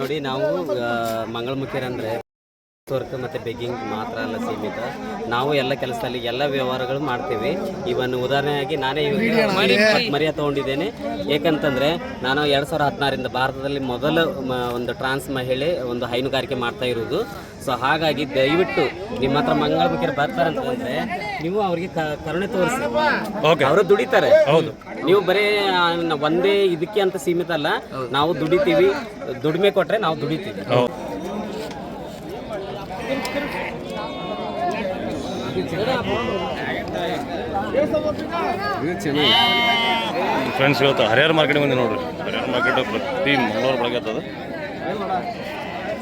ನೋಡಿ ನಾವು ಮಂಗಳಮುಖಿಯರಂದ್ರೆ ವರ್ಕ್ ಮತ್ತು ಬೆಗ್ಗಿಂಗ್ ಮಾತ್ರ ಅಲ್ಲ ಸೀಮಿತ. ನಾವು ಎಲ್ಲ ಕೆಲಸದಲ್ಲಿ ಎಲ್ಲ ವ್ಯವಹಾರಗಳು ಮಾಡ್ತೀವಿ. ಇವನ್ ಉದಾಹರಣೆಯಾಗಿ ನಾನೇ ಮರ್ಯ ತೊಗೊಂಡಿದ್ದೇನೆ ಏಕಂತಂದರೆ ತಗೊಂಡಿದ್ದೇನೆ. ಏಕಂತಂದ್ರೆ ನಾನು ಎರಡು ಸಾವಿರದ ಹದಿನಾರಿಂದ ಭಾರತದಲ್ಲಿ ಮೊದಲ ಒಂದು ಟ್ರಾನ್ಸ್ ಮಹಿಳೆ ಒಂದು ಹೈನುಗಾರಿಕೆ ಮಾಡ್ತಾ ಇರೋದು. ಸೊ ಹಾಗಾಗಿ ದಯವಿಟ್ಟು ನಿಮ್ಮ ಹತ್ರ ಮಂಗಳಮುಖಿಯರು ಬರ್ತಾರೆ ಅಂತಂದ್ರೆ ನೀವು ಅವರಿಗೆ ಕರುಣೆ ತೋರಿಸಿ. ಓಕೆ ಅವರು ದುಡಿತಾರೆ. ಹೌದು. ನೀವು ಬರೀ ಒಂದೇ ಇದಕ್ಕೆ ಅಂತ ಸೀಮಿತ ಅಲ್ಲ. ನಾವು ದುಡಿತೀವಿ. ದುಡಿಮೆ ಕೊಟ್ರೆ ನಾವು ದುಡಿತೀವಿ. ಫ್ರೆಂಡ್ಸ್ ಇವತ್ತು ಹರಿಹರ ಮಾರ್ಕೆಟ್ ಬಂದಿ ನೋಡ್ರಿ. ಹರಿಹರ ಮಾರ್ಕೆಟ್ ಪ್ರತಿ ಮಂಗಳವಾರ ಬೆಳಗ್ಗೆ ಆಗ್ತದ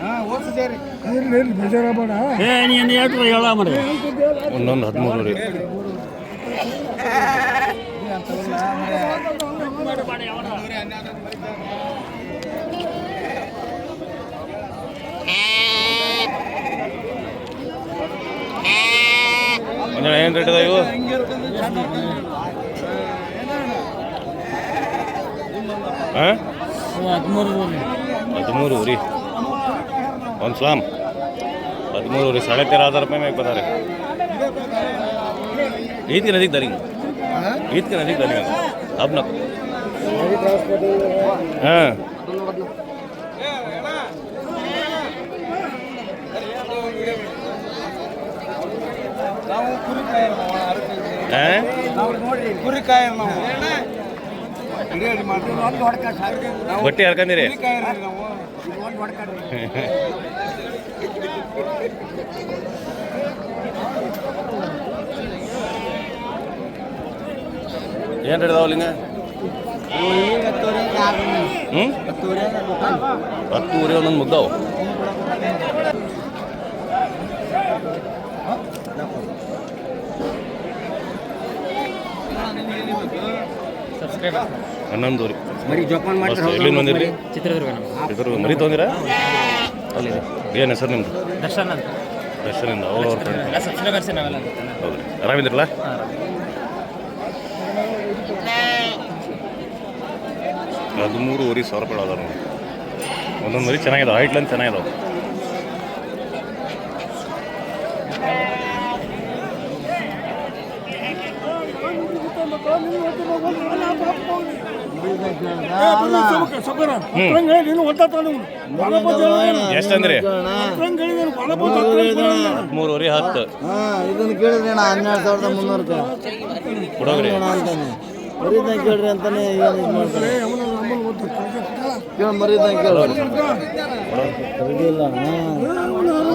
ಹಾಂ ಓದ್ಸು ಸೇರಿ. ಒಂದೊಂದು ಹದಿಮೂರು ರೀ. ಏನು ರೇಟ್ ಅದ ಇವು? ಹಾಂ? ಹದಿಮೂರು ರೀ ಒಂದು ಸ್ಲಾಮ್ ಹದಿಮೂರು ರೀ ಸಾಡೆ तेरह हज़ार रुपये में एक बता रहे ईद के नज़दीक दरेंगे ईद के नज़दीक दरेंगे अब ना हाँ ನಾವು ಕುರಿ ಕಾಯರ್ हैं ನಾವು ನೋಡ್ರಿ ಕುರಿ ಕಾಯರ್ ಬಟ್ಟೆ ಹರ್ಕಂದಿರಿ ಏನ್ ಅದಾವ ಲಿಂಗ ಹ್ಞೂ ಒಂದೊಂದು ಮುಗ್ದಾವು. ಹನ್ನೊಂದು ರೀ ಮರಿ ಜೋಪಾನ ಮಸ್ತ್ ಎಲ್ಲಿಂದ ಬಂದಿರಿ? ಚಿತ್ರದುರ್ಗ ಮರಿ ತೊಗೊಂದಿರಾ ಏನು ಹೆಸರು ನಿಮ್ದು? ದರ್ಶನ್ ಅಂತ. ದರ್ಶನಿಂದ. ಅವ್ರ ಅವ್ರ ಫ್ರೆಂಡ್ ಎಲ್ಲ ಸಬ್ಸ್ಕ್ರೈಬರ್ಸ್ ನಾವೆಲ್ಲ ಹೌದು ಆರಾಮಿದ್ರಲ್ಲ ಹದಿಮೂರುವರೆ ಸಾವಿರ ರೂಪಾಯಿ ಅದಾವ ನೋಡಿ ಒಂದೊಂದು ಮರಿ ಚೆನ್ನಾಗಿದೆ. ಹೈಟ್ ಲೆಂತ್ ಚೆನ್ನಾಗಿದಾವೆ ಎಷ್ಟು ಮೂರುವರೆ ಹತ್ತು. ಇದನ್ನ ಕೇಳಿದ್ರೆ ನಾ ಹನ್ನೆರಡು ಸಾವಿರದ ಮುನ್ನೂರು ಕೊಡೋಗ್ರಿ. ಮರಿದಂಗೆ ಕೇಳ್ರಿ ಅಂತಾನೆ ಏನು ಇದು ಮಾಡ್ತಾರೆ. ಕೇಳಿ ಮರಿದಂಗೆ ಕೇಳ್ರಿ. ಇಲ್ಲ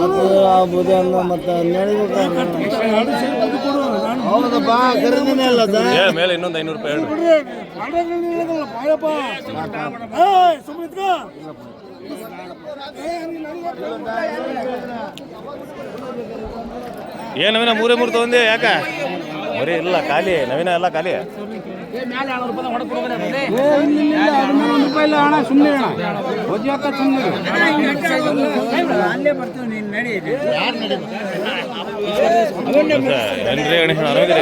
ಮತ್ತು ಆ ಬುದ್ಧಿ ಅನ್ನ ಮತ್ತು ಹೌದಪ್ಪ ಖರೀದಿನೇ ಸರ್ ಏ ಮೇಲೆ ಇನ್ನೊಂದು ಐನೂರು ರೂಪಾಯಿ ಹೇಳ್ರಿ. ಏ ನವೀನ ಮೂರೇ ಮೂರು ತಗೊಂಡೆ ಯಾಕ? ಬರೀ ಇಲ್ಲ ಖಾಲಿ ನವೀನ ಎಲ್ಲ ಖಾಲಿ. ರೂಪಾಯಿ ಇಲ್ಲ ಅಣ್ಣ ಸುಮ್ಮನೆ ಏನ್ರಿ ಗಣೇಶ ಆರಾಮಿದ್ರಿ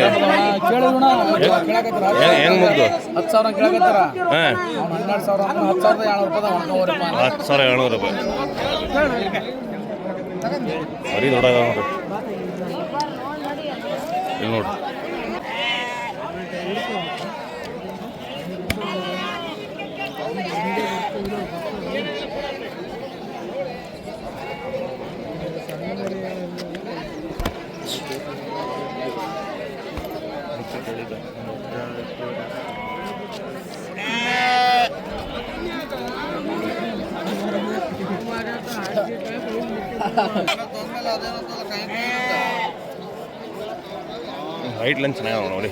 ಹೆಂಗ್ ಹೆಂಗ್ ಮುಗ್ದು? ಹತ್ತು ಸಾವಿರ ಕೇಳಕತ್ತಾರ? ಹಾಂ. ಹನ್ನೆರಡು ಸಾವಿರ ಹತ್ತು ಸಾವಿರದ ಏಳ್ನೂರು ರೂಪಾಯಿ ಹೊಡ್ಕೊಂಬರಪ್ಪ ಹತ್ತು ಸಾವಿರ ಏಳ್ನೂರು ರೂಪಾಯಿ. ಬರೀ ದೊಡ್ಡ ನೋಡ್ರಿ. ಇಲ್ಲಿ ನೋಡ್ರಿ. ಹೈಟ್ ಲಂಚ್ ಚೆನ್ನಾಗಿ ನೋಡಿ.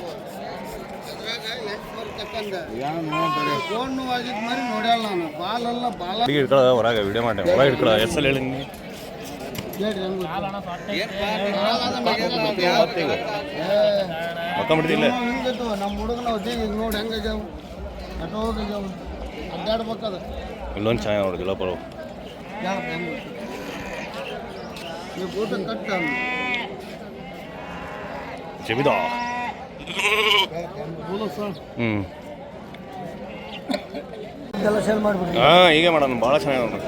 ಹೊರಗ ವಿಡಿಯೋ ಮಾಡಿ ಹೊರಗೆ ಇಟ್ಕೊಳ್ಳ ಎಸ್ ಹೇಳಿ ಮಕ್ಕಂಬಿಡ್ತಿಲ್ಲ ನಮ್ಮ ಹುಡುಗನ ನೋಡಿ ಹೆಂಗಾಗ್ಯಾವ ಅಡ್ಡಾಡ್ಬೇಕದ. ಇಲ್ಲೊಂದು ಚೆನ್ನಾಗಿ ನೋಡಿ ಗಿಲಪರು ಹ್ಞೂ ಎಲ್ಲ ಸೇಲ್ ಮಾಡ್ಬಿಡಿ ಹಾಂ ಹೀಗೆ ಮಾಡೋಣ ಭಾಳ ಚೆನ್ನಾಗಿ ನೋಡಿ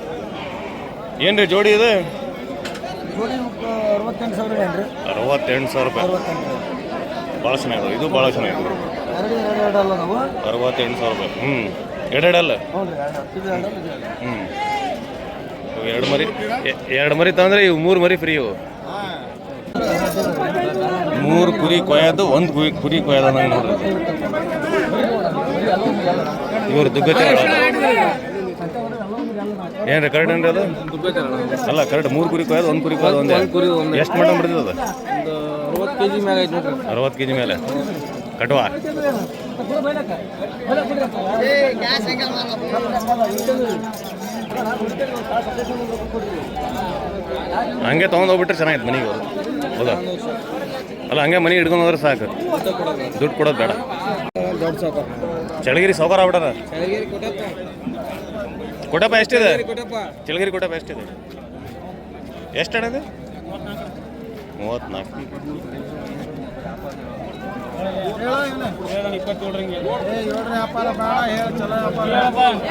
ಏನು ರೀ ಜೋಡಿ ಇದೆ? ಜೋಡಿ ಅರವತ್ತೆಂಟು ಸಾವಿರ ಏನ್ರಿ ಅರವತ್ತೆಂಟು ಸಾವಿರ ರೂಪಾಯಿ. ಭಾಳ ಚೆನ್ನಾಗಿದೆ. ಇದು ಭಾಳ ಚೆನ್ನಾಗಿದೆ. ಎರಡು ಎರಡು ಎರಡು ಅಲ್ಲ ನಾವು? ಅರವತ್ತೆಂಟು ಸಾವಿರ ರೂಪಾಯಿ. ಹ್ಞೂ ಎರಡೆರಡಲ್ಲ? ಹ್ಞೂ ಎರಡು ಮರಿ ಎ- ಎರಡು ಮರಿ ತಂದ್ರೆ ಇವು ಮೂರು ಮರಿ ಫ್ರೀ ಇವು. ಮೂರು ಕುರಿ ಕೊಯ್ಯೋದು ಒಂದು ಕುರಿ ಕುರಿ ಕೊಯ್ಯೋದು ನಂಗೆ ನೋಡ್ರಿ. ಇವ್ರು ದುಗ್ಗತೆ ಏನ್ರಿ ರೀ ಕರೆಕ್ಟ್ ಏನ್ರಿ ಅದು? ಅಲ್ಲ ಕರೆಕ್ಟ್ ಮೂರು ಕುರಿ ಕೊಯ್ಯೋದು ಒಂದು ಕುರಿ ಕೊಯ್ಯೋದು ಒಂದು. ಎಷ್ಟು ಮಟನ್ ಬಿಡ್ತದೆ ಅದು? ಅರವತ್ತು ಕೆ ಜಿ ಮೇಲೆ ಅರವತ್ತು ಕೆ ಜಿ ಮೇಲೆ. ಕಟ್ವಾ. ಹಂಗೆ ತೊಗೊಂಡೋಗ್ಬಿಟ್ರೆ ಚೆನ್ನಾಗಿತ್ತು ಮನೆಗೆ ಅವರು ಹೌದಾ? ಅಲ್ಲ, ಹಂಗೆ ಮನೆಗೆ ಹಿಡ್ಕೊಂಡು ಹೋದ್ರೆ ಸಾಕು. ದುಡ್ಡು ಕೊಡೋದು ಬೇಡ. ಚಳಗಿರಿ ಸೌಕರ್ಯ ಆಗ್ಬಿಟ್ಟಾರ ಕೊಟ್ಟಪ್ಪ ಎಷ್ಟಿದೆ? ಚಳಗಿರಿ ಕೊಟ್ಟಪ್ಪ ಎಷ್ಟಿದೆ? ಎಷ್ಟು ಅಣ್ಣ ಮೂವತ್ತ್ನಾಲ್ಕು ವ್ಯಾಪಾರ ಬೇಡ ಹೇಳಿ ಚಲೋ ವ್ಯಾಪಾರ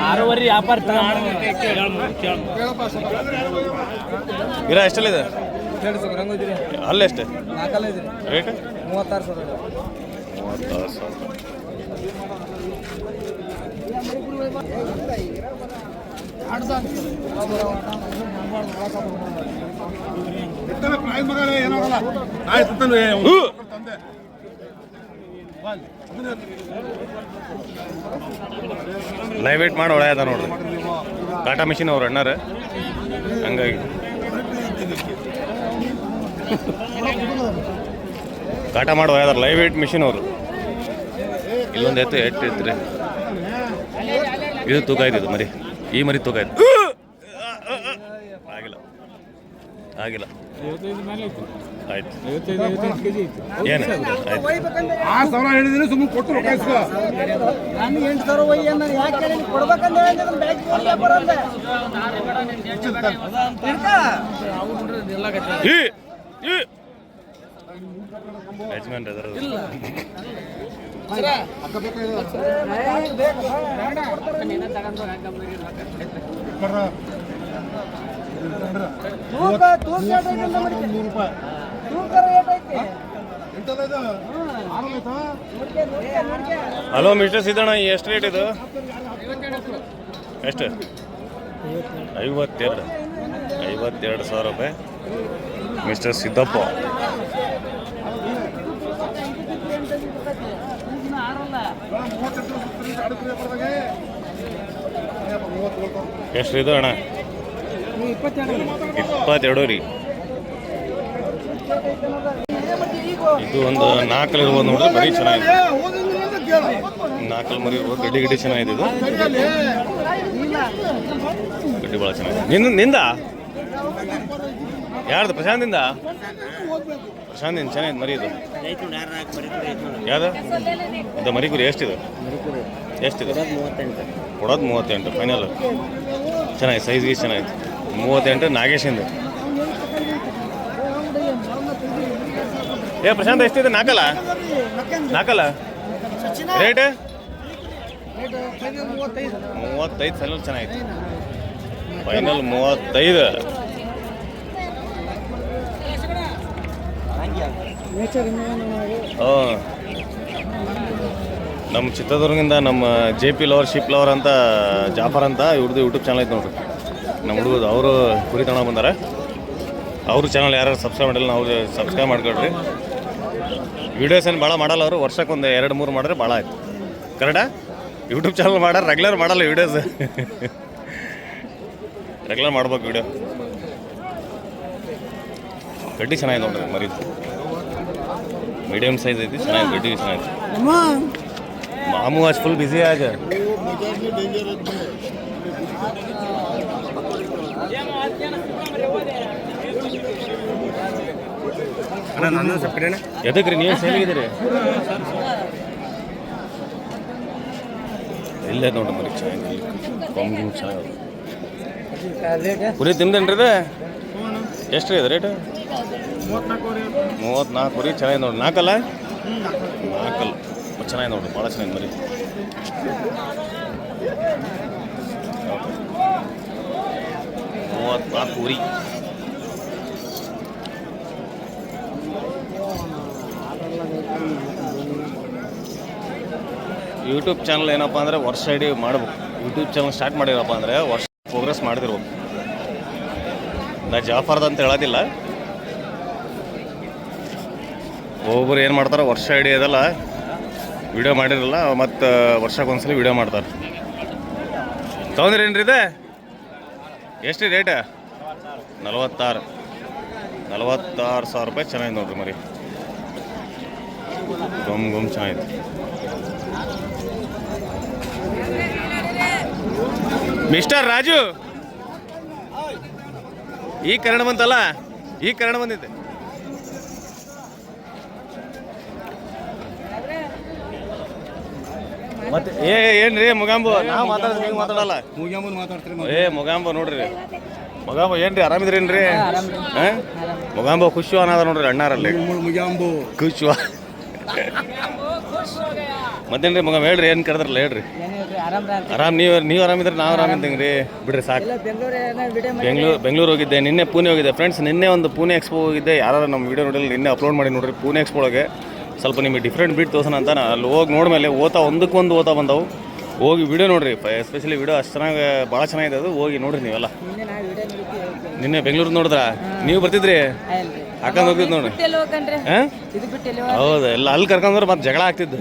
ಆರೂವರೆ ವ್ಯಾಪಾರ ಇರ ಎಷ್ಟಲ್ಲಿದೆ? ಅಲ್ಲ ಎಷ್ಟೇ? ರೇಟ್? ಮೂವತ್ತಾರು ಸಾವಿರ ಮೂವತ್ತಾರು ಸಾವಿರ. ಹೂ! ಲೈವ್ ವೇಟ್ ಮಾಡಿ ಒಳ್ಳೆಯದ ನೋಡ್ರಿ. ಟಾಟಾ ಮಿಷಿನ್ ಅವ್ರು ಅಣ್ಣಾರ. ಹಂಗಾಗಿ. ಕಾಟ ಮಾಡುವ ಯಾವ್ದಾರು ಲೈವ್ ವೇಟ್ ಮಿಷಿನ್ ಅವರು. ಇಲ್ಲೊಂದು ಎತ್ತು ಎಟ್ಟು ಎತ್ತರಿ. ಇದು ತೂಕ ಆಯ್ತು ಇದು ಮರಿ. ಈ ಮರಿ ತೂಕ ಆಯ್ತು. ಆಗಿಲ್ಲ. ಆಗಿಲ್ಲ. ಆಯ್ತು. ಏನು? ಆಯ್ತು. ಆರು ಸಾವಿರ ಹೇಳಿದ್ರೆ ಸುಮ್ಮನೆ ಕೊಟ್ಟು ರೊಕ್ಕ ಇಸ್ಕೊ. ನಾನು ಎಂಟು ಸಾವಿರ ಒಯ್ಯ ನಾನು ಯಾಕೆ ಹೇಳಿ ಕೊಡ್ಬೇಕಂತ ಹೇಳಿದ್ರೆ. ಬ್ಯಾಗ್ ವ್ಯಾಪಾರ ಅಂದೆ ಈ ಈ ಯಜಮಾನ್ರಿ ಅದರ ತೂಕ ತೂಕ? ನೂರು ರೂಪಾಯಿ. ತೂಕ ಐತೆ? ಹಲೋ ಮಿಸ್ಟರ್ ಸಿದ್ದಣ್ಣ ಎಷ್ಟು ರೇಟ್ ಇದು? ಎಷ್ಟು? ಐವತ್ತೆರಡು. ಐವತ್ತೆರಡು ಸಾವಿರ ರೂಪಾಯಿ. ಮಿಸ್ಟರ್ ಸಿದ್ದಪ್ಪ. ಎಷ್ಟು ಇದು ಅಣ್ಣ? ಇಪ್ಪತ್ತೆರಡು ರೀ. ಇದು ಒಂದು ನಾಲ್ಕಲ್ಲಿ ಇರ್ಬೋದು ನೋಡಿದ್ರೆ ಬರೀ ಚೆನ್ನಾಗಿದೆ. ನಾಲ್ಕಲ್ಲಿ ಮರಿ ಇರ್ಬೋದು ಗಡ್ಡಿ ಗಡ್ಡಿ ಚೆನ್ನಾಗಿದೆ ಇದು. ಗಡ್ಡಿ ಭಾಳ ಚೆನ್ನಾಗಿದೆ. ನಿಂದ ನಿಂದ? ಯಾರ್ದು? ಪ್ರಶಾಂತಿಂದ? ಪ್ರಶಾಂತಿಂದ ಚೆನ್ನಾಗಿದೆ ಮರಿ ಇದು. ಯಾವ್ದು? ಇದು ಮರಿ ಕುರಿ ಎಷ್ಟಿದೆ? ಎಷ್ಟಿದೆ? ಕೊಡೋದು ಮೂವತ್ತೆಂಟು. ಫೈನಲ್ ಚೆನ್ನಾಗಿದೆ ಸೈಜ್ಗೆ ಚೆನ್ನಾಗಿತ್ತು ಮೂವತ್ತೆಂಟು ನಾಗೇಶಿಂದು ಏ, ಪ್ರಶಾಂತ್, ಎಷ್ಟಿದೆ? ನಾಲ್ಕಲ್ಲ? ನಾಲ್ಕಲ್ಲ? ರೇಟ್ ಮೂವತ್ತೈದು ಫೈನಲ್ ಚೆನ್ನಾಗಿತ್ತು. ಫೈನಲ್ ಮೂವತ್ತೈದು. ನಮ್ಮ ಚಿತ್ರದುರ್ಗದಿಂದ ನಮ್ಮ J P lover ship lover ಅಂತ ಜಾಫರ್ ಅಂತ ಇವ್ರದ್ದು ಯೂಟ್ಯೂಬ್ ಚಾನಲ್ ಐತೆ ನೋಡ್ರಿ. ನಮ್ಮ ಹುಡುಗರು ಅವರು ಕುರಿ ತಗೊಂಡು ಬಂದಾರೆ. ಅವರು ಚಾನಲ್ ಯಾರು ಸಬ್ಸ್ಕ್ರೈಬ್ ಮಾಡಿಲ್ಲ ನಾವು ಸಬ್ಸ್ಕ್ರೈಬ್ ಮಾಡ್ಕೊಳ್ರಿ. ವೀಡಿಯೋಸ್ ಏನು ಭಾಳ ಮಾಡಲ್ಲ ಅವರು ವರ್ಷಕ್ಕೊಂದು ಎರಡು ಮೂರು ಮಾಡಿದ್ರೆ ಭಾಳ ಆಯ್ತು. ಕರೆಕ್ಟ ಯೂಟ್ಯೂಬ್ ಚಾನಲ್ ಮಾಡ ರೆಗ್ಯುಲರ್ ಮಾಡಲ್ಲ ವೀಡಿಯೋಸ್ ರೆಗ್ಯುಲರ್ ಮಾಡ್ಬೇಕು ವೀಡಿಯೋ ಗಡ್ಡಿ ಚೆನ್ನಾಗಿದೆ ನೋಡ್ರಿ ಮರಿ. ಮೀಡಿಯಮ್ ಸೈಜ್ ಐತಿ ಚೆನ್ನಾಗಿ ಗಡ್ಡಿ ಚೆನ್ನಾಗಿದೆ. ಮಾಮೂ ಅಷ್ಟು ಫುಲ್ ಬ್ಯುಸಿ ಆಗ. ಎದಕ್ಕೆ ರೀ ನೀವು ಸೇಲಿಗಿದ್ದೀರಿ ಇಲ್ಲೇ ನೋಡಿ ಮರಿ ಚಾಯ್ ಚೆನ್ನಾಗಿ ಕುರಿ ತಿಂದೇನ್ರಿ ಇದು? ಎಷ್ಟು ರೀ ಇದು ರೇಟ್ ಮೂವತ್ನಾಲ್ಕು ರೀ ಚೆನ್ನಾಗಿ ನೋಡಿ. ನಾಲ್ಕಲ್ಲ? ನಾಲ್ಕಲ್ಲ. ಚೆನ್ನಾಗಿ ನೋಡ್ರಿ ಭಾಳ ಚೆನ್ನಾಗಿ ಮರಿ. ಮೂವತ್ನಾಲ್ಕು ಉರಿ ಯೂಟ್ಯೂಬ್ ಚಾನಲ್ ಏನಪ್ಪ ಅಂದರೆ ವರ್ಷ ಇಡೀ ಮಾಡ್ಬೇಕು. ಯೂಟ್ಯೂಬ್ ಚಾನಲ್ ಸ್ಟಾರ್ಟ್ ಮಾಡಿರಪ್ಪ ಅಂದರೆ ವರ್ಷ ಪ್ರೋಗ್ರೆಸ್ ಮಾಡಿದಿರ್ಬೋದು ನಾ ಜಾಫರ್ದ ಅಂತ ಹೇಳೋದಿಲ್ಲ. ಒಬ್ಬರು ಏನು ಮಾಡ್ತಾರೆ, ವರ್ಷ ಇಡೀ ಅದಲ್ಲ ವಿಡಿಯೋ ಮಾಡಿರಲ್ಲ, ಮತ್ತು ವರ್ಷಕ್ಕೆ ವೀಡಿಯೋ ವಿಡಿಯೋ ಮಾಡ್ತಾರೆ. ತೊಗೊಂಡ್ರೇನ್ರಿ ಇದೆ? ಎಷ್ಟು ರೇಟ ನಲವತ್ತಾರು. ನಲವತ್ತಾರು ಸಾವಿರ ರೂಪಾಯಿ ಚೆನ್ನಾಗಿದೆ ನೋಡ್ರಿ ಮರಿ. ಗುಮ್ ಗುಮ್ ಚೆನ್ನಾಗಿದೆ ಮಿಸ್ಟರ್ ರಾಜು. ಈ ಕನ್ನಡ ಬಂತಲ್ಲ? ಈ ಕನ್ನಡ ಬಂದಿದೆ. ಮತ್ತೆ ಏ ಏನ್ರಿ ಮುಗಾಂಬು? ನಾವು ಮಾತಾಡ್ತೀನಿ ನೀವು ಮಾತಾಡಲ್ಲ. ಮುಗಾಂಬು ಮಾತಾಡ್ತೀರಿ ಏ ಮುಗಾಂಬ ನೋಡ್ರಿ. ಮುಗಾಂಬ ಏನ್ರಿ ಆರಾಮಿದ್ರೇನ್ರಿ ಮುಗಾಂಬು ಮುಗಾಂಬ ಖುಷಿ ಅನ್ನೋದ ನೋಡ್ರಿ ಅಣ್ಣಾರಲ್ಲಿ. ಮುಗಾಂಬು. ಖುಷಿ. ಮತ್ತೇನ್ರಿ ಮಗ ಹೇಳ್ರಿ ಏನು ಕರೆದ್ರಲ್ಲ ಹೇಳ್ರಿ. ಆರಾಮ್ ನೀವು ನೀವು ಆರಾಮಿದ್ರೆ ನಾವು ಆರಾಮಿದ್ದಂಗೆ ರೀ. ಬಿಡ್ರಿ ಸಾಕು. ಬೆಂಗಳೂರು ಬೆಂಗಳೂರು ಹೋಗಿದ್ದೆ ನಿನ್ನೆ ಪುಣೆ ಹೋಗಿದ್ದೆ. ಫ್ರೆಂಡ್ಸ್ ನಿನ್ನೆ ಒಂದು ಪುಣೆ ಎಕ್ಸ್ಪೋ ಹೋಗಿದ್ದೆ. ಯಾರು ನಮ್ಮ ವಿಡಿಯೋ ನೋಡಿಲ್ಲ ನಿನ್ನೆ ಅಪ್ಲೋಡ್ ಮಾಡಿ ನೋಡ್ರಿ ಪುಣೆ ಎಕ್ಸ್ಪೋ ಒಳಗೆ. ಸ್ವಲ್ಪ ನಿಮಗೆ ಡಿಫ್ರೆಂಟ್ ಬೀಟ್ ತೋರ್ಸೋಣ ಅಂತ ನಾ ಅಲ್ಲಿ ಹೋಗಿ ನೋಡ್ಮೇಲೆ ಓತಾ ಒಂದಕ್ಕೊಂದು ಓತಾ ಬಂದವು. ಹೋಗಿ ವಿಡಿಯೋ ನೋಡ್ರಿ ಎಸ್ಪೆಷಲಿ ವಿಡಿಯೋ ಅಷ್ಟು ಚೆನ್ನಾಗಿ ಭಾಳ ಚೆನ್ನಾಗಿದೆ ಅದು. ಹೋಗಿ ನೋಡ್ರಿ ನೀವೆಲ್ಲ. ನಿನ್ನೆ ಬೆಂಗಳೂರು ನೋಡಿದ್ರಾ? ನೀವು ಬರ್ತಿದ್ರಿ? ಹಾಕೊಂಡು ಹೋಗ್ತಿದ್ ಬಿಟ್ಟು ಹೌದು ಎಲ್ಲ ಅಲ್ಲಿ ಕರ್ಕೊಂಡ್ರೆ ಮತ್ತೆ ಜಗಳ ಆಗ್ತಿದ್ದು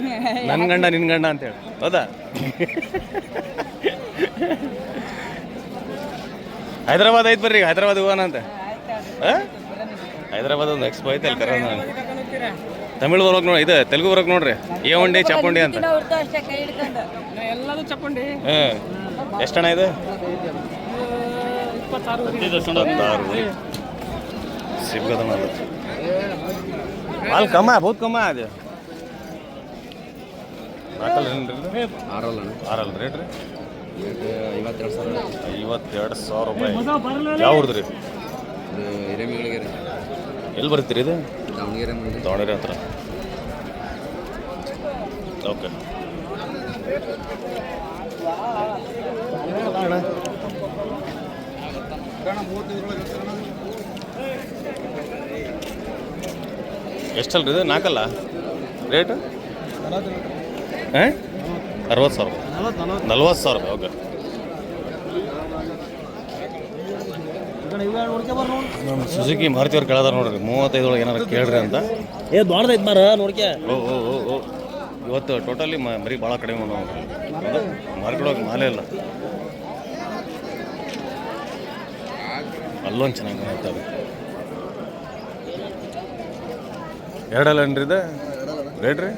ನನ್ನ ಗಂಡ ನಿನ್ನ ಗಂಡ ಅಂತೇಳಿ ಹೌದಾ ಹೈದ್ರಾಬಾದ್ ಐತೆ ಬರ್ರಿ ಹೈದ್ರಾಬಾದ್ ಹೋಗೋಣ ಅಂತ? ಹೈದ್ರಾಬಾದ್ ಒಂದು ಎಕ್ಸ್ಪೋ ಐತೆ ಅಲ್ಲಿ ಕರೋಣ ತಮಿಳು ಬರೋಕ್ ನೋಡಿ ಇದು ತೆಲುಗು ಬರೋಕ್ ನೋಡ್ರಿ ಏ ಒಂಡಿ ಚಪ್ಪುಂಡಿ ಅಂತ ಹ್ಞೂ ಎಷ್ಟಣ ಇದು ಇಪ್ಪತ್ತಾರು ಸಿಗ್ಬೋದಣ್ಣ ಅದು ಮಾಲ್ ಕಮ್ಮ ಬಹುತ್ ಕಮ್ಮ ಅದು. ಆರಲ್ಲ ಆರಲ್ಲ ರೇಟ್ ರೀ? ಐವತ್ತೆರಡು ಸಾವಿರ ಐವತ್ತೆರಡು ಸಾವಿರ ರೂಪಾಯಿ. ಯಾವ ಊರ್ದು ರೀ ಹಿರೇಮಗಳಿಗೆ ಎಲ್ಲಿ ಬರ್ತೀರಿ ಇದು? ದಾವಣಗೆರೆ ಮಂದಿ ದಾವಣಗೆರೆ ಹತ್ರ. ಓಕೆ. ಎಷ್ಟಲ್ರಿ ಇದು? ನಾಲ್ಕಲ್ಲ? ರೇಟ್? ಹಾಂ ಅರವತ್ತು ಸಾವಿರ ನಲ್ವತ್ತು ಸಾವಿರ ರೂಪಾಯಿ ಓಕೆ. ನಮ್ಮ ಸುಜುಕಿ ಮಾರುತಿ ಅವ್ರು ಕೇಳದಾರ ನೋಡ್ರಿ ಮೂವತ್ತೈದು ಒಳಗೆ ಏನಾರು ಕೇಳ್ರಿ ಅಂತ. ಏ ದೊಡ್ಡದೈತೆ ಮಾರ ನೋಡ್ಕೆ. ಓ ಓ ಓ ಓ. ಇವತ್ತು ಟೋಟಲಿ ಮರಿ ಭಾಳ ಕಡಿಮೆ ನಾವು ಮಾರ್ಕೆಟ್ ಮಾಲೇ ಇಲ್ಲ. ಅಲ್ಲೊಂದು ಚೆನ್ನಾಗಿ ಕಾಣುತ್ತೆ ಎರಡಲ್ಲ ಏನ್ರಿ ಇದು ರೇಟ್ ರೀ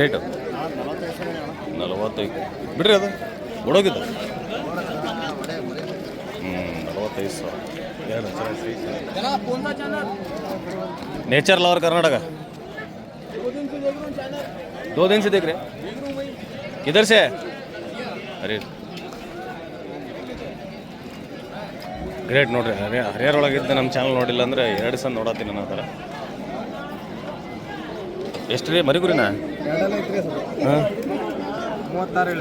ರೇಟ್ ಅದು ನಲವತ್ತೈದು ಬಿಡ್ರಿ ಅದು ಬಿಡೋಗಿದ್ದು ಹ್ಞೂ ನಲವತ್ತೈದು ಸಾವಿರ ಎರಡು ನೇಚರ್ ಲವರ್ ಕರ್ನಾಟಕ दो दिन से देख रहे किधर से अरे ಗ್ರೇಟ್ ನೋಡ್ರಿ ಹರಿಯ ಹರಿಹರ ಒಳಗಿದ್ದ ನಮ್ಮ ಚಾನಲ್ ನೋಡಿಲ್ಲ ಅಂದ್ರೆ ಎರಡು ಸಲ ನೋಡತ್ತೀನಿ ನಾನು ಆ ಥರ ಎಷ್ಟು ರೀ? ಮರಿಗುರಿನ? ಹಾಂ. ಮೂವತ್ತಾರು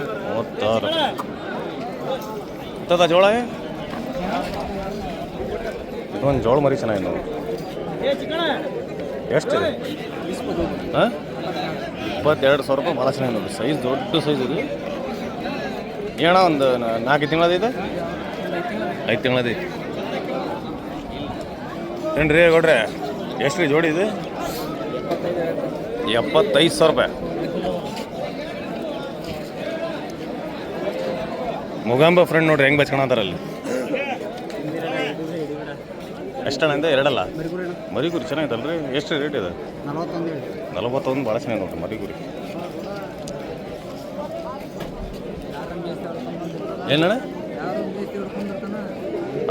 ಇರ್ತದ ಜೋಳ? ಇದೊಂದು ಜೋಳ ಮರಿ ಚೆನ್ನಾಗಿ ನೋಡಿ ಎಷ್ಟು ಹಾಂ? ಇಪ್ಪತ್ತೆರಡು ಸಾವಿರ ರೂಪಾಯಿ ಭಾಳ ಚೆನ್ನಾಗಿ ನೋಡಿ ಸೈಜ್ ದೊಡ್ಡ ಸೈಜ್ ಇದು ಏನೋ ಒಂದು ನಾಲ್ಕು ಇದೆ ಐದು ತಿಂಗಳದಿ ಏನು ರೀ ಗೌಡ್ರೆ? ಎಷ್ಟು ರೀ ಜೋಡಿ ಇದು? ಎಪ್ಪತ್ತೈದು ಸಾವಿರ ರೂಪಾಯಿ. ಮುಗಾಂಬ ಫ್ರೆಂಡ್ ನೋಡ್ರಿ, ಹೆಂಗೆ ಬಚ್ಕೊಳತಾರಲ್ಲಿ ಎಷ್ಟಣ್ಣ ಅಂದ್ರೆ ಎರಡಲ್ಲ? ಮರಿಗುರಿ ಚೆನ್ನಾಗಿತ್ತಲ್ಲ ರೀ ಎಷ್ಟು ರೇಟ್ ಇದೆ? ನಲವತ್ತೊಂದು ಭಾಳ ಚೆನ್ನಾಗಿ ನೋಡ್ರಿ, ಮರಿಗುರಿ. ಏನಣ್ಣ?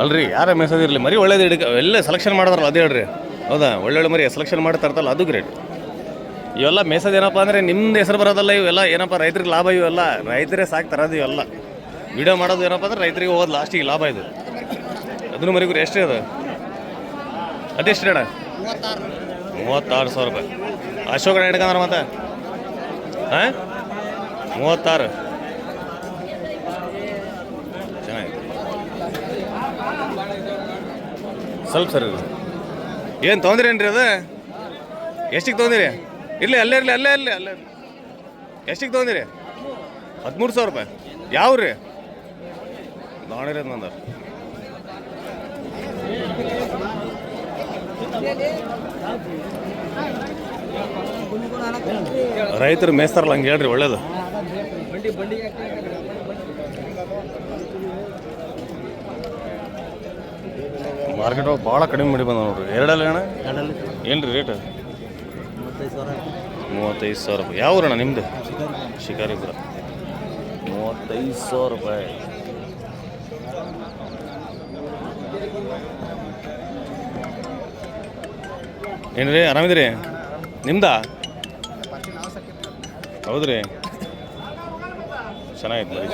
ಅಲ್ರಿ, ಯಾರ ಮೆಸೇಜ್ ಇರಲಿ? ಮರಿ ಒಳ್ಳೇದು ಇಡ್ಕ ಎಲ್ಲ ಸೆಲೆಕ್ಷನ್ ಮಾಡಿದ್ರಲ್ಲ ಅದೇ ಹೇಳ್ರಿ. ಹೌದಾ? ಒಳ್ಳೊಳ್ಳೆ ಮರಿ ಸೆಲೆಕ್ಷನ್ ಮಾಡಿ ತರ್ತಲ್ಲ ಅದು ಗ್ರೇಟ್ ಇವೆಲ್ಲ ಮೆಸೇಜ್ ಏನಪ್ಪ ಅಂದರೆ ನಿಮ್ದು ಹೆಸರು ಬರೋದಲ್ಲ, ಇವೆಲ್ಲ ಏನಪ್ಪ ರೈತರಿಗೆ ಲಾಭ, ಇವೆಲ್ಲ ರೈತರೇ ಸಾಕು ತರೋದು ಇವೆಲ್ಲ. ವಿಡಿಯೋ ಮಾಡೋದು ಏನಪ್ಪ ಅಂದ್ರೆ ರೈತರಿಗೆ ಹೋಗೋದು ಲಾಸ್ಟಿಗೆ ಲಾಭ ಇದು. ಅದನ್ನು ಮರಿಗೂ ಎಷ್ಟೇ ಅದು? ಅದೆಷ್ಟು ಅಣ್ಣ? ಮೂವತ್ತಾರು ಸಾವಿರ ರೂಪಾಯಿ. ಅಶೋಕನ ಹಿಡ್ಕಂದ್ರೆ ಮತ್ತೆ? ಹಾಂ? ಮೂವತ್ತಾರು. ಚೆನ್ನಾಗಿದೆ ಸ್ವಲ್ಪ ಸರ್ ತೊಂದ್ರೆ ಏನು ರೀ ಅದು? ಎಷ್ಟಿಗೆ ತೊಗೊಂದಿರಿ? ಇರಲಿ ಅಲ್ಲೇ ಇರಲಿ ಅಲ್ಲೇ ಇರಲಿ ಅಲ್ಲೇ ಇರಲಿ. ಎಷ್ಟಿಗೆ ತೊಗೊಂಡಿರಿ ಹದಿಮೂರು ಸಾವಿರ ರೂಪಾಯಿ. ಯಾವ ರೀ ದಾವಣಗೆರೆ ಬಂದರು ರೈತರು ಮೇಸ್ತಾರಲ್ಲ ಹಂಗೆ ಹೇಳ್ರಿ ಒಳ್ಳೇದು. ಮಾರ್ಕೆಟ್ ಭಾಳ ಕಡಿಮೆ ಮಾಡಿ ಬಂದ ನೋಡ್ರಿ. ಎರಡಲ್ಲ ಅಣ್ಣ? ಏನ್ರಿ ರೇಟ್ ಮೂವತ್ತೈದು ಸಾವಿರ ರೂಪಾಯಿ. ಯಾವ ಊರಣ್ಣ ನಿಮ್ಮದು ಶಿಕಾರಿಪುರ. ಮೂವತ್ತೈದು ಸಾವಿರ ರೂಪಾಯಿ. ಏನು ರೀ ಆರಾಮಿದ್ರಿ ನಿಮ್ದಾ? ಹೌದ್ರಿ. ಚೆನ್ನಾಗಿತ್ತು ಮರಿ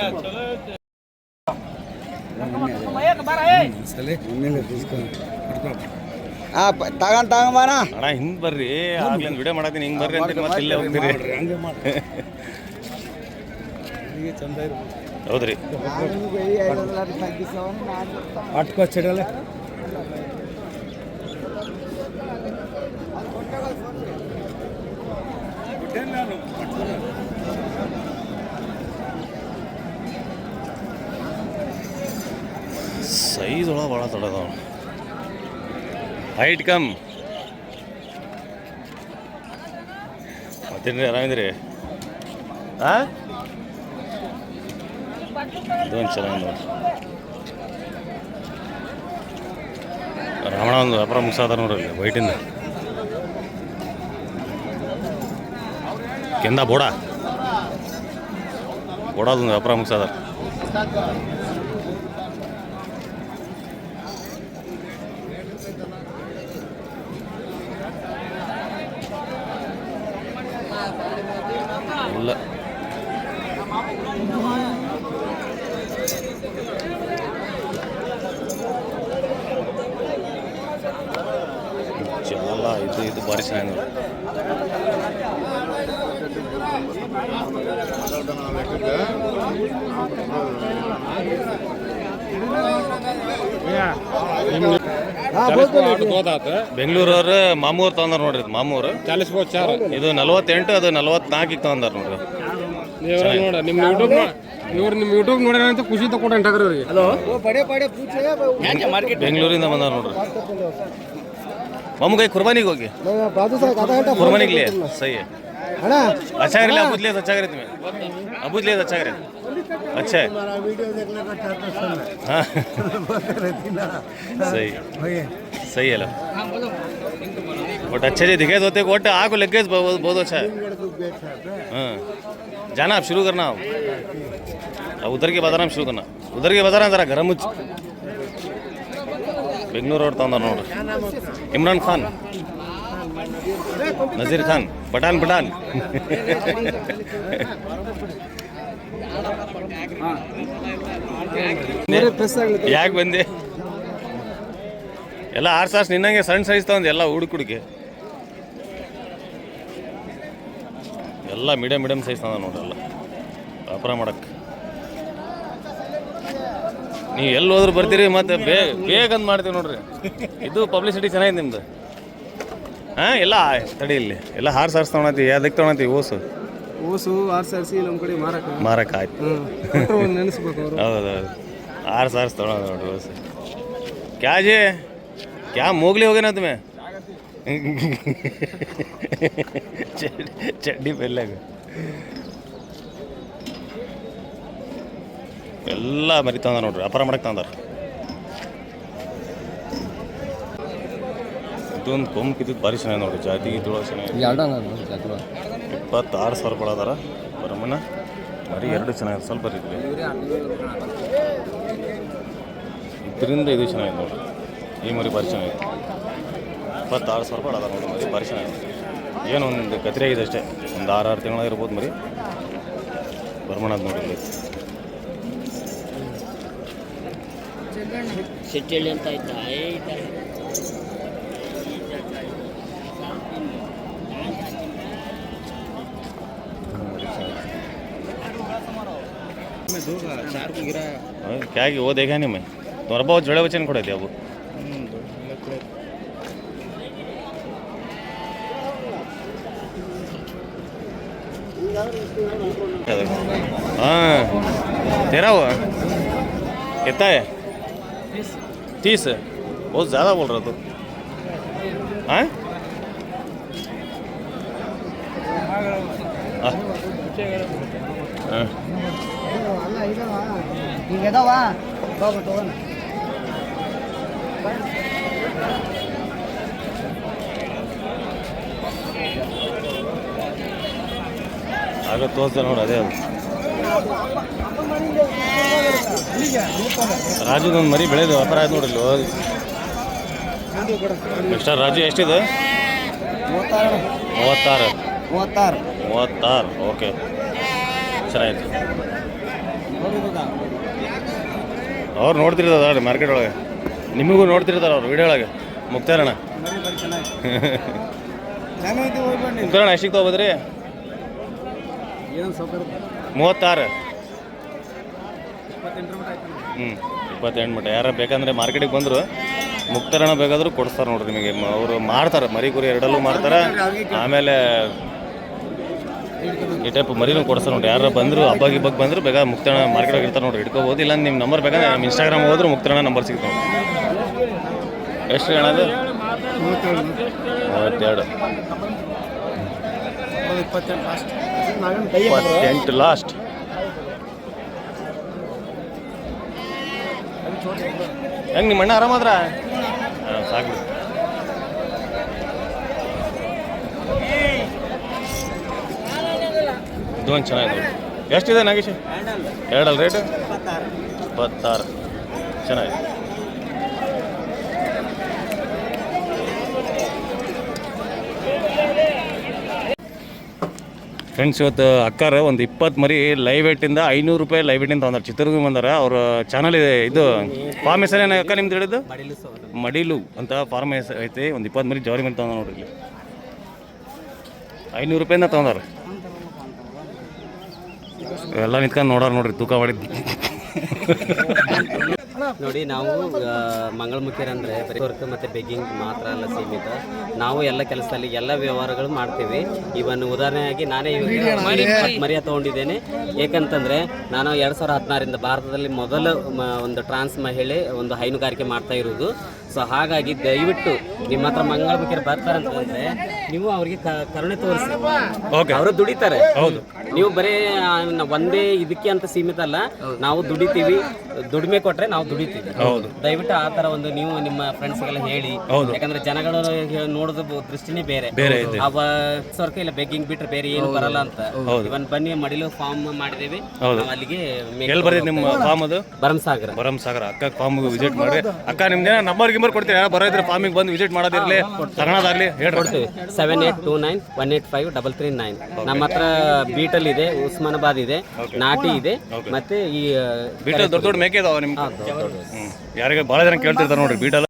ಆ ತಗೊಂಡ್ ತಗೊಂಬಾನ ಅಣ್ಣ ಹಿಂಗ್ ಬರ್ರಿ. ಆಗ್ಲಿ ವಿಡಿಯೋ ಮಾಡತ್ತೀನಿ ಹಿಂಗ್ ಬರ್ರಿ ಅಂತ ಮತ್ತೆ ಇಲ್ಲೇ ಹೋಗ್ತೀರಿ. ಹೌದ್ರಿ. ಅಟ್ಕೊಚ್ಚಿಡಲ್ಲ ಸೈಜ್ ಒಳಗೆ ಭಾಳ ದೊಡ್ಡದ ಹೈಟ್ ಕಮ್. ಮತ್ತೇನ್ರಿ ಆರಾಮಿದ್ರಿ ಆ? ಇದೊಂದು ಚೆನ್ನಾಗಿ ನೋಡಿ. ರಾವಣ ಒಂದು ವ್ಯಾಪಾರ ಮುಗಿಸಾದ ನೋಡ್ರಿ ವೈಟಿಂದ ಕೆಂದ ಬೋಡ? ಬೋಡದೊಂದು ವ್ಯಾಪಾರ ಮುಗಿಸಾದ ಇಲ್ಲ ಚಲಲ್ಲ ಇದು ಇದು ಭಾರಿ ಚೆನ್ನಾಗಿ ಗೋದಾತ ಬೆಂಗಳೂರವ್ರ ಮಾಮೂರ್ ತಂದಾರ ನೋಡ್ರಿ ಮಾಮೂರ್. ಮಾಮೂರು ಚಾರ್. ಇದು ನಲವತ್ತೆಂಟು ಅದು ನಲವತ್ನಾಲ್ಕಿಗೆ ತಗೊಂಡಾರ ನೋಡ್ರಿ. ನಿಮ್ಮ ಯೂಟ್ಯೂಬ್ ಖುಷಿ ಬೆಂಗಳೂರಿಂದ ಬಂದಾರ ನೋಡ್ರಿ. ಮಮ್ಮಗೈ ಕುರ್ಬಾನಿಗೆ ಹೋಗಿ. ಕುರ್ಬಾನಿಗ್ಲಿ ಸಹಿ ಅಚ್ಚಾಗಿರ್ಲಿ ಅಬುದ್ಲಿ ಅಚ್ಚಾಗಿರ್ತೀವಿ ಅಬುದ್ಲಿ ಅಚ್ಚಾಗ್ರಿ. अच्छा करे तुम्हें अबूज लिया तो अच्छा करे अच्छा है हाँ सही सही है लो बट अच्छे से दिखे तो होते कोट आग लग गए बहुत बहुत अच्छा है हाँ जाना आप शुरू करना आप अब उधर के बाजार में शुरू करना उधर के बाजार में जरा गरम मुझ ಬೆಂಗಳೂರು ಅವ್ರು ತಂದ ನೋಡ್ರಿ ಇಮ್ರಾನ್ ಖಾನ್ ನಜೀರ್ ಖಾನ್ ಪಠಾನ್ ಪಠಾನ್ ಯಾಕೆ ಬಂದೆ? ಎಲ್ಲ ಆರು ಸಾರ್ಸ್ ನಿನ್ನಂಗೆ ಸಣ್ಣ ಸೈಜ್ ತಗೊಂಡು ಎಲ್ಲ ಹುಡುಕುಡುಗೆ ಹುಡುಕಿ ಎಲ್ಲ ಮೀಡಿಯಮ್ ಮೀಡಿಯಮ್ ಸೈಜ್ ತಂದ ನೋಡ್ರಲ್ಲ ವ್ಯಾಪಾರ ಮಾಡಕ್ಕೆ ನೀವು ಎಲ್ಲಿ ಹೋದ್ರು ಬರ್ತೀರಿ ಮತ್ತೆ ಬೇಗ ಬೇಗ ಮಾಡ್ತೀವಿ ನೋಡ್ರಿ. ಇದು ಪಬ್ಲಿಸಿಟಿ ಚೆನ್ನಾಗಿದೆ ನಿಮ್ದು. ಹಾಂ, ಎಲ್ಲ ತಡಿ ಇಲ್ಲಿ. ಎಲ್ಲ ಹಾರ್ ಸಾರ್ಸ್ ತೊಗೊಳತಿ ಅದಕ್ಕೆ ತೊಗೊಳತಿ ಓಸು. ಓಸು ಆರ್ ಸಾರಿಸಿ ನಮ್ಮ ಕಡೆ ಮಾರಕ. ಮಾರಕ್ಕೆ ಆಯ್ತು. ಹೌದು ಹೌದು ಆರ್ಸ್ ಸಾವಿರ ತೊಗೊಳೋದು ನೋಡ್ರಿ ಕ್ಯಾ ಜಿ ಕ್ಯಾ ಮೂಗ್ಲಿ ಚಡ್ಡಿ ಬೆಲ್ಲಾಗ ಎಲ್ಲ ಮರಿ ತಂದ ನೋಡ್ರಿ ವ್ಯಾಪಾರ ಮಾಡಕ್ಕೆ ತಂದಾರ. ಇದೊಂದು ಕೊಂಬ್ ಕಿತ್ತಿದ್ದು ಭಾರಿ ಚೆನ್ನಾಗಿ ನೋಡ್ರಿ ಜಾತಿ ಗೀತಿ ಚೆನ್ನಾಗಿ ಇಪ್ಪತ್ತಾರು ಸಾವಿರ ರೂಪಾಯಿ ಅದಾರ. ಬರೀ ಮರಿ ಎರಡು ಚೆನ್ನಾಗಿದೆ ಸ್ವಲ್ಪ ರೀತಿ ಇದರಿಂದ ಇದು ಚೆನ್ನಾಗಿದೆ ನೋಡಿ ಈ ಮರಿ ಭಾರಿ ಚೆನ್ನಾಗಿದೆ. ಇಪ್ಪತ್ತಾರು ಸಾವಿರ ರೂಪಾಯಿ ಅದ ನೋಡಿ ಮರಿ, ಭಾರಿ ಚೆನ್ನಾಗಿದೆ. ಏನು ಒಂದು ಕತ್ರಿ ಆಗಿದೆ ಅಷ್ಟೇ. ಒಂದು ಆರು ಆರು ತಿಂಗಳ ಇರ್ಬೋದು ಮರಿ. ಬರಮಣ್ಣ ನೋಡಿ ಇಲ್ಲಿ. ಸಿಟ್ಟಳ್ಳಿ ಅಂತ क्या कि वो देखा नहीं मैं? तुम्हारा बहुत जोड़े बच्चे खड़े थे अब। हाँ तेरा हुआ? कितना है? तीस है? बहुत ज़्यादा बोल रहा तू। हाँ? हाँ। ಈಗ ಇದಾವ ಆಗ ತೋರಿಸ್ದೆ ನೋಡಿ ಅದೇ ರಾಜು ರಾಜುದೊಂದು ಮರಿ ಬೆಳೆದು ವ್ಯಾಪಾರ ಆಯ್ತು ನೋಡ್ರಿ ಇಲ್ಲಿ ಎಷ್ಟ ರಾಜು ಎಷ್ಟಿದೆ? ಮೂವತ್ತಾರು. ಮೂವತ್ತಾರು. ಮೂವತ್ತಾರು ಓಕೆ. ಚೆನ್ನಾಗಿತ್ತು ಅವ್ರು ನೋಡ್ತಿರ್ತಾರೆ ಮಾರ್ಕೆಟ್ ಒಳಗೆ. ನಿಮಗೂ ನೋಡ್ತಿರ್ತಾರೆ ಅವ್ರು ವಿಡಿಯೋ ಒಳಗೆ. ಮುಕ್ತಾರಣ ಮುಕ್ತಾರಣ ಎಷ್ಟಿಗೆ ತೊಗೋಬೋದ್ರಿ? ಮೂವತ್ತಾರು. ಹ್ಞೂ ಇಪ್ಪತ್ತೆಂಟು ಮಟ್ಟ. ಯಾರು ಬೇಕಂದ್ರೆ ಮಾರ್ಕೆಟಿಗೆ ಬಂದರು. ಮುಕ್ತರಣ ಬೇಕಾದರೂ ಕೊಡಿಸ್ತಾರೆ ನೋಡ್ರಿ ನಿಮಗೆ. ಅವರು ಮಾರ್ತಾರೆ ಮರಿ ಕುರಿ ಎರಡಲ್ಲೂ ಮಾರ್ತಾರೆ ಆಮೇಲೆ ಈ ಟೈಪ್ ಮರಿನೂ ಕೊಡಿಸ್ತಾರೆ ನೋಡ್ರಿ. ಯಾರು ಬಂದರು, ಹಬ್ಬ ಗಿಬ್ಬಕ್ಕೆ ಬಂದರು, ಬೇಗ ಮುಕ್ತಾಣ ಮಾರ್ಕೆಟ್ ಇರ್ತಾರೆ ನೋಡ್ರಿ ಇಟ್ಕೋಬೋದು ಇಲ್ಲ ನಿಮ್ಮ ನಂಬರ್ ಬೇಗ ನಮ್ಮ ಇನ್ಸ್ಟಾಗ್ರಾಮ್ ಹೋದ್ರೆ ಮುಕ್ತಾಣ ನಂಬರ್ ಸಿಗುತ್ತೆ ಎಷ್ಟು ಅಣ್ಣ ಅದು? ಮೂವತ್ತೆರಡು. ಇಪ್ಪತ್ತೆಂಟು ಲಾಸ್ಟ್ ಹೆಂಗ್ ನಿಮ್ಮ ಅಣ್ಣ ಆರಾಮಾದ್ರ? ಸಾಕು ಇದು ಒಂದು ಚೆನ್ನಾಗಿದೆ ಎಷ್ಟಿದೆ ನಾಗೇಶ್? ಎರಡಲ್ಲ ರೇಟ್ ಇಪ್ಪತ್ತಾರು. ಚೆನ್ನಾಗಿದೆ. ಫ್ರೆಂಡ್ಸ್ ಇವತ್ತು ಅಕ್ಕಾರ ಒಂದು ಇಪ್ಪತ್ತು ಮರಿ ಲೈವ್ ವೇಟಿಂದ ಐನೂರು ರೂಪಾಯಿ ಲೈವ್ ವೇಟಿಂದ ತೊಗೊಂಡಾರ ಚಿತ್ರದುರ್ಗ ಬಂದಾರೆ. ಅವ್ರ ಚಾನಲ್ ಇದೆ. ಇದು ಫಾರ್ಮ್ ಹೆಸರೇನು ಅಕ್ಕ ನಿಮ್ದು ಹೇಳಿದ್ದು? ಮಡಿಲು ಅಂತ ಫಾರ್ಮ್ ಹೆಸರು ಐತಿ. ಒಂದು ಇಪ್ಪತ್ತು ಮರಿ ಜವರಿ ಮರಿ ತೊಗೊಂಡ ನೋಡ್ರಿ ಇಲ್ಲಿ. ಐನೂರು ರೂಪಾಯಿಂದ ತೊಗೊಂಡಾರ ಎಲ್ಲ ನಿಂತ್ಕೊಂಡು ನೋಡಾರ ನೋಡ್ರಿ, ತೂಕ ಮಾಡಿದ್ದು ನೋಡಿ, ನಾವು ಮಂಗಳಮುಖಿಯರಂದ್ರೆ ಬರೀ ವರ್ಕ್ ಮತ್ತೆ ಬೆಗ್ಗಿಂಗ್ ಮಾತ್ರ ಅಲ್ಲ ಸೀಮಿತ. ನಾವು ಎಲ್ಲ ಕೆಲಸದಲ್ಲಿ ಎಲ್ಲ ವ್ಯವಹಾರಗಳು ಮಾಡ್ತೀವಿ. ಇವನ್ ಉದಾಹರಣೆಯಾಗಿ ನಾನೇ ಮರ್ಯ ತೊಗೊಂಡಿದ್ದೇನೆ. ಏಕಂತಂದರೆ, ನಾನು ಎರಡು ಸಾವಿರದ ಹದಿನಾರಿಂದ ಭಾರತದಲ್ಲಿ ಮೊದಲ ಒಂದು ಟ್ರಾನ್ಸ್ ಮಹಿಳೆ, ಒಂದು ಹೈನುಗಾರಿಕೆ ಮಾಡ್ತಾ ಇರುವುದು ಸೊ ಹಾಗಾಗಿ ದಯವಿಟ್ಟು ನಿಮ್ಮ ಹತ್ರ ಮಂಗಳಮುಖಿಯರು ಬರ್ತಾರೆ ಅಂತಂದ್ರೆ ನೀವು ಅವ್ರಿಗೆ ಕ- ಕರುಣೆ ತೋರಿಸಿ. ಓಕೆ ಅವರು ದುಡಿತಾರೆ. ಹೌದು. ನೀವು ಬರೀ ಆ, ನ- ಒಂದೇ ಇದಕ್ಕೆ ಅಂತ ಸೀಮಿತ ಅಲ್ಲ ನಾವು ದುಡಿತೀವಿ. ದುಡಿಮೆ ಕೊಟ್ರೆ ನಾವು ದುಡಿತೀವಿ. ಹೌದು. ದಯವಿಟ್ಟು ಆ ತರ ಒಂದು ನೀವು ನಿಮ್ಮ ಫ್ರೆಂಡ್ಸ್ ಎಲ್ಲ ಹೇಳಿ. ಹೌದು. ಯಾಕಂದ್ರೆ ಜನಗಳು ಹೇ- ನೋಡೋದು ಬ- ದೃಷ್ಟಿನೇ ಬೇರೆ. ಬೇರೆ ಅವ ಸರ್ಕ ಇಲ್ಲ ಬೆಗ್ಗಿಂಗ್ ಬಿಟ್ರೆ ಬೇರೆ ಏನು ಬರಲ್ಲ ಅಂತ. ಇವನ್ ಬನ್ನಿ ಮಡಿಲು ಫಾರ್ಮ್ ಮಾಡಿದೇವಿ ಹೌದು. ನಾವು ಅಲ್ಲಿಗೆ ಎಲ್ಲಿ ಬರೀ ನಿಮ್ಮ ಫಾರ್ಮ್ ಅದು? ಭರಮಸಾಗರ. ಭರಮಸಾಗರ. ಸಾಗರ ಅಕ್ಕ ಫಾರ್ಮ್ ವಿಸಿಟ್ ಮಾಡಿ ಅಕ್ಕ ನಿಮ್ದೇನ ನಂಬರ್ ಕೊಡ್ತೀರಿ? ಯಾರು ಬರೋ ಇದ್ರೆ ಫಾರ್ಮಿಗೆ ಬಂದು ವಿಸಿಟ್ ಮಾಡೋದಿರಲಿ ತಗೊಳೋದಾಗ್ಲಿ ಹೇಳ್ರಿ. Seven eight two nine one eight five double three nine ನಮ್ಮ ಹತ್ರ ಬೀಟಲ್ ಇದೆ ಉಸ್ಮಾನಾಬಾದ್ ಇದೆ ನಾಟಿ ಇದೆ ಮತ್ತೆ ಈ ಬೀಟಲ್ ದೊಡ್ಡ ದೊಡ್ಡ ಮೇಕೆ ಇದಾವ ನಿಮ್ಗೆ? ಯಾರಿಗೆ ಭಾಳ ಜನ ಕೇಳ್ತಿರ್ತಾರೆ ನೋಡ್ರಿ ಬೀಟಲ್.